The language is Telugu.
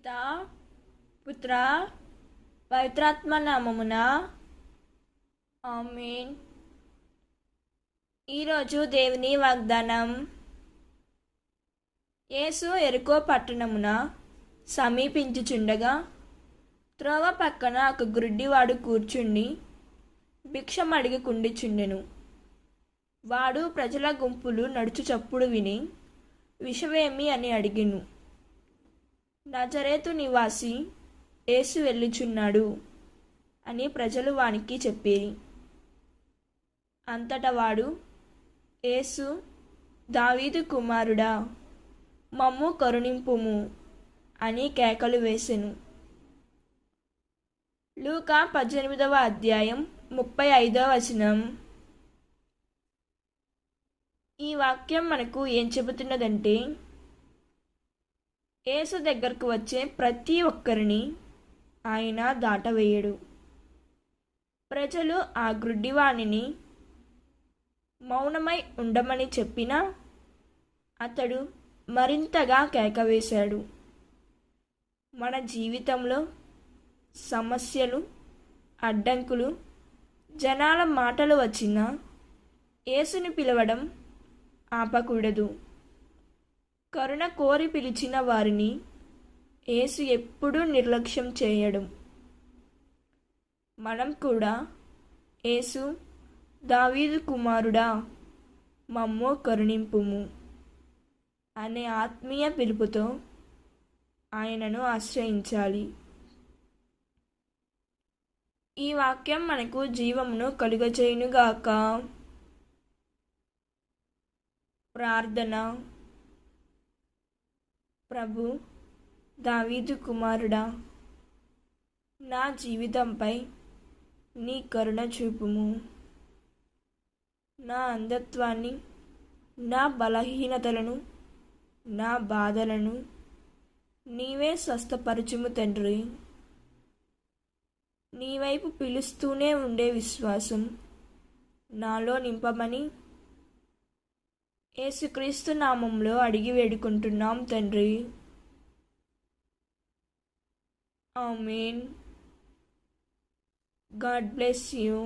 పిత పుత్ర పవిత్రాత్మ నామమున. ఆమెన్. ఈరోజు దేవుని వాగ్దానం. యేసు ఎరుకో పట్టణమున సమీపించుచుండగా త్రోవ పక్కన ఒక గుడ్డివాడు కూర్చుండి భిక్షం అడిగి కుండిచుండెను. వాడు ప్రజల గుంపులు నడుచు చప్పుడు విని విషవేమి అని అడిగిను. నజరేతు నివాసి యేసు వెళ్ళుచున్నాడు అని ప్రజలు వానికి చెప్పేది. అంతటా వాడు యేసు దావీదు కుమారుడా మమ్ము కరుణింపుము అని కేకలు వేసెను. లూకా పద్దెనిమిదవ అధ్యాయం ముప్పై ఐదవ వచనం. ఈ వాక్యం మనకు ఏం చెబుతున్నదంటే యేసు దగ్గరకు వచ్చే ప్రతి ఒక్కరిని ఆయన దాటవేయడు. ప్రజలు ఆ గ్రుడ్డివాణిని మౌనమై ఉండమని చెప్పినా అతడు మరింతగా కేకవేశాడు. మన జీవితంలో సమస్యలు అడ్డంకులు జనాల మాటలు వచ్చినా యేసుని పిలవడం ఆపకూడదు. కరుణ కోరి పిలిచిన వారిని యేసు ఎప్పుడూ నిర్లక్ష్యం చేయడం. మనం కూడా యేసు దావీదు కుమారుడా మమ్మో కరుణింపుము అనే ఆత్మీయ పిలుపుతో ఆయనను ఆశ్రయించాలి. ఈ వాక్యం మనకు జీవమును కలుగజేయునుగాక ప్రార్థన ప్రభు దావీదు కుమారుడా నా జీవితంపై నీ కరుణ చూపుము. నా అంధత్వాన్ని నా బలహీనతలను నా బాధలను నీవే స్వస్థపరచుము తండ్రి. నీ వైపు పిలుస్తూనే ఉండే విశ్వాసం నాలో నింపమని యేసుక్రీస్తు నామంలో అడిగి వేడుకుంటున్నాం తండ్రి. ఆమెన్. God bless you.